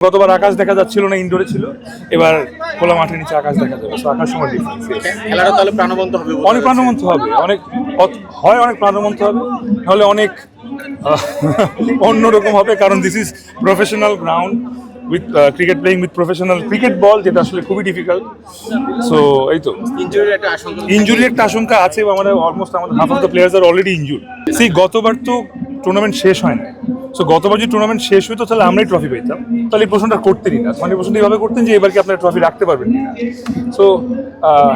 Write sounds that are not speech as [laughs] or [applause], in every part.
গতবার আকাশ দেখা যাচ্ছিল না ইনডোরে ছিল। এবার খোলা মাঠের নিচে আকাশ দেখা যাবে। আকাশ সময় ডিফারেন্স খেলাটা তাহলে প্রাণবন্ত হবে অনেক প্রাণবন্ত হবে। অনেক হয় অনেক প্রাণবন্ত হবে। তাহলে অনেক [laughs] অন্যরকম হবে কারণ this is professional ground with cricket playing with professional cricket ball যেটা আসলে খুবই ডিফিকাল্ট সো এই তো। ইঞ্জুরির একটা আশঙ্কা। আছে আমাদের অলমোস্ট আমাদের হাফ অফ দ্য প্লেয়ার্স আর অলরেডি ইনজুর সেই গতবার তো টুর্নামেন্ট শেষ হয় না। সো গতবার যদি টুর্নামেন্ট শেষ হইতো তাহলে আমরাই ট্রফি পেতাম তাহলে এই প্রশ্নটা করতেনই না। মানে প্রশ্নটা এইভাবে করতেন যে এবার কি আপনারা ট্রফি রাখতে পারবেন না সো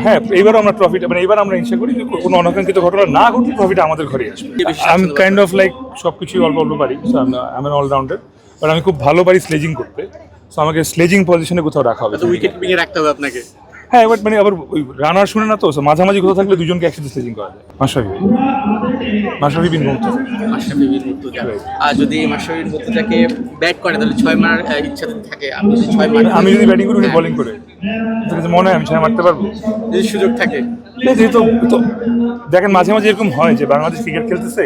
হ্যাঁ এইবারও আমরা ট্রফিটা মানে এবার আমরা ইচ্ছা করি যে কোনো অনাকাঙ্ক্ষিত ঘটনা না ঘটলে ট্রফিটা আমাদের ঘরে আসবে। I am kind of like সব কিছুই অল্প অল্প পারি। সো আমি অলরাউন্ডার বাট আমি খুব ভালো পারি স্লেজিং করতে। সো আমাকে স্লেজিং পজিশনে কোথাও রাখা হবে। উইকেট কিপিং রাখতে হবে আপনাকে। হ্যাঁ এবার মানে আবার ওই রানার শুনে না তো মাঝামাঝি কোথাও থাকলে দুজনকে একসাথে স্লেজিং করা যায়। মাশরাফি। ভাই মাশরাফি বিন মুক্ত মাশরাফি বিন মুর্তজা। আর যদি মাশরাফি বিন মুর্তজাকে ব্যাট করে তাহলে ছয় মারার ইচ্ছা থাকে। আপনি যদি ছয় মারেন আমি যদি ব্যাটিং করি উনি হ্যাঁ, বোলিং করে। তোর কাছে মনে হয় আমি ছয় মারতে পারব। যদি সুযোগ থাকে। যেহেতু তো দেখেন মাঝে মাঝে এরকম হয় যে বাংলাদেশ ক্রিকেট খেলতেছে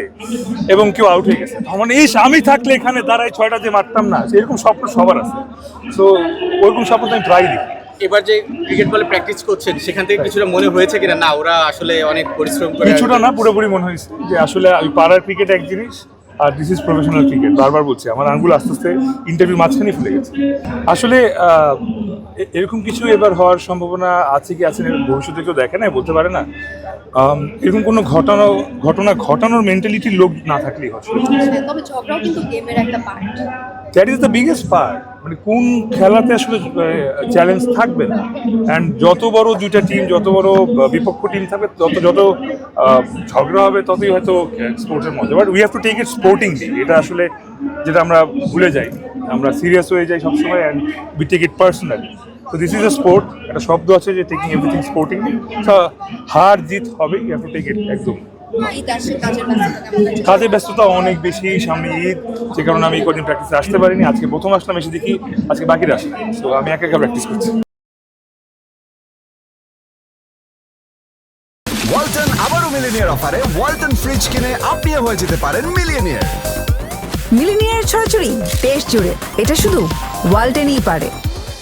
এবং কেউ আউট হয়ে গেছে। তখন ইস আমি থাকলে এখানে দাঁড়ায় ছয়টা যে মারতাম না। সেরকম স্বপ্ন সবার আছে। সো ওরকম স্বপ্ন তো আমি ট্রাই দিই এবার যে ক্রিকেট বলে প্র্যাকটিস করছেন সেখান থেকে কিছুটা মনে হয়েছে কিনা? না ওরা আসলে অনেক পরিশ্রম করে কিছুটা না পুরোপুরি মনে হয়েছে যে আসলে ওই পাড়ার ক্রিকেট এক জিনিস আর দিস ইজ প্রফেশনাল ক্রিকেট বারবার বলছি আমার আঙ্গুল আস্তে আস্তে ইন্টারভিউ মাঝখানেই ফুলে গেছে। আসলে এ- এরকম কিছু এবার হওয়ার সম্ভাবনা আছে কি আছে না ভবিষ্যতে কেউ দেখে না বলতে পারে না। এরকম কোনো ঘটনা ঘটনা ঘটানোর মেন্টালিটির লোক না থাকলেই হয়। হ্যাঁ, তবে ঝগড়াও কিন্তু গেমের একটা part that is the biggest part মানে কোন খেলাতে আসলে চ্যালেঞ্জ থাকবে না। অ্যান্ড যত বড় দুইটা টিম যত বড় বিপক্ষ টিম থাকবে, তত, যত ঝগড়া হবে, ততই হয়তো স্পোর্টসের মজা। But we have to take it sportingly এটা আসলে যেটা আমরা ভুলে যাই। আমরা সিরিয়াস হয়ে যাই সবসময় and we take it personally তো দিস ইজ এ স্পোর্ট একটা শব্দ আছে যে টেকিং এভরিথিং স্পোর্টিংলি হার জিত হবে you have to take it একদম। কাজের ব্যস্ততা অনেক বেশি সামনে ঈদ যে কারণে আমি কদিন প্র্যাকটিসে আসতে পারিনি। আজকে প্রথম আসলাম এসে দেখি আজকে বাকিরা আসে তো আমি একা একা প্র্যাকটিস করছি। ওয়ালটন আবারও মিলিনিয়ার অফারে ওয়ালটন ফ্রিজ কিনে আপনিও হয়ে যেতে পারেন মিলিয়নিয়ার মিলিনিয়ার ছড়াছড়ি দেশ জুড়ে। এটা শুধু ওয়ালটেনই পারে।